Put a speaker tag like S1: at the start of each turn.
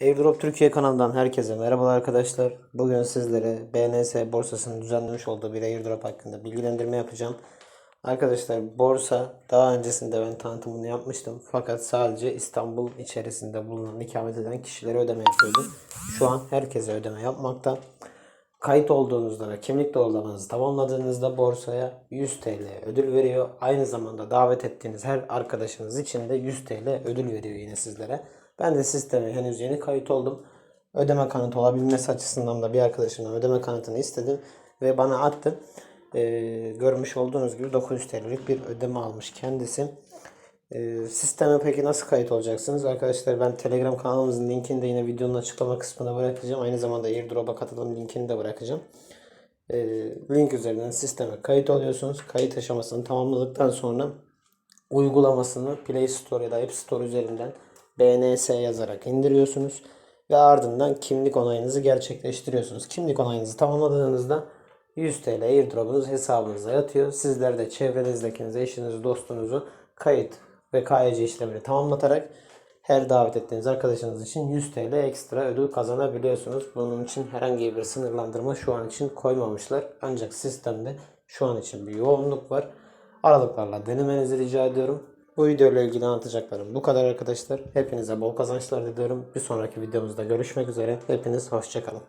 S1: Airdrop Türkiye kanalından herkese merhabalar arkadaşlar. Bugün sizlere BNS borsasının düzenlemiş olduğu bir airdrop hakkında bilgilendirme yapacağım. Arkadaşlar borsa daha öncesinde ben tanıtımını yapmıştım. Fakat sadece İstanbul içerisinde bulunan ikamet eden kişilere ödeme yapıyordu. Şu an herkese ödeme yapmakta. Kayıt olduğunuzda ve kimlik doğrulamanızı tamamladığınızda borsaya 100 TL ödül veriyor. Aynı zamanda davet ettiğiniz her arkadaşınız için de 100 TL ödül veriyor yine sizlere. Ben de sisteme henüz yeni kayıt oldum. Ödeme kanıtı olabilmesi açısından da bir arkadaşımdan ödeme kanıtını istedim ve bana attı. Ee, görmüş olduğunuz gibi 900 TL'lik bir ödeme almış kendisi. Ee, sisteme peki nasıl kayıt olacaksınız? Arkadaşlar ben Telegram kanalımızın linkini de yine videonun açıklama kısmına bırakacağım. Aynı zamanda airdrop'a katılım linkini de bırakacağım. Ee, link üzerinden sisteme kayıt oluyorsunuz. Kayıt aşamasını tamamladıktan sonra uygulamasını Play Store ya da App Store üzerinden BNS yazarak indiriyorsunuz. Ve ardından kimlik onayınızı gerçekleştiriyorsunuz. Kimlik onayınızı tamamladığınızda 100 TL airdropunuz hesabınıza yatıyor. Sizler de çevrenizdekinize, eşinizi, dostunuzu kayıt ve KYC işlemini tamamlatarak her davet ettiğiniz arkadaşınız için 100 TL ekstra ödül kazanabiliyorsunuz. Bunun için herhangi bir sınırlandırma şu an için koymamışlar. Ancak sistemde şu an için bir yoğunluk var. Aralıklarla denemenizi rica ediyorum. Bu video ile ilgili anlatacaklarım bu kadar arkadaşlar. Hepinize bol kazançlar diliyorum. Bir sonraki videomuzda görüşmek üzere. Hepiniz hoşçakalın.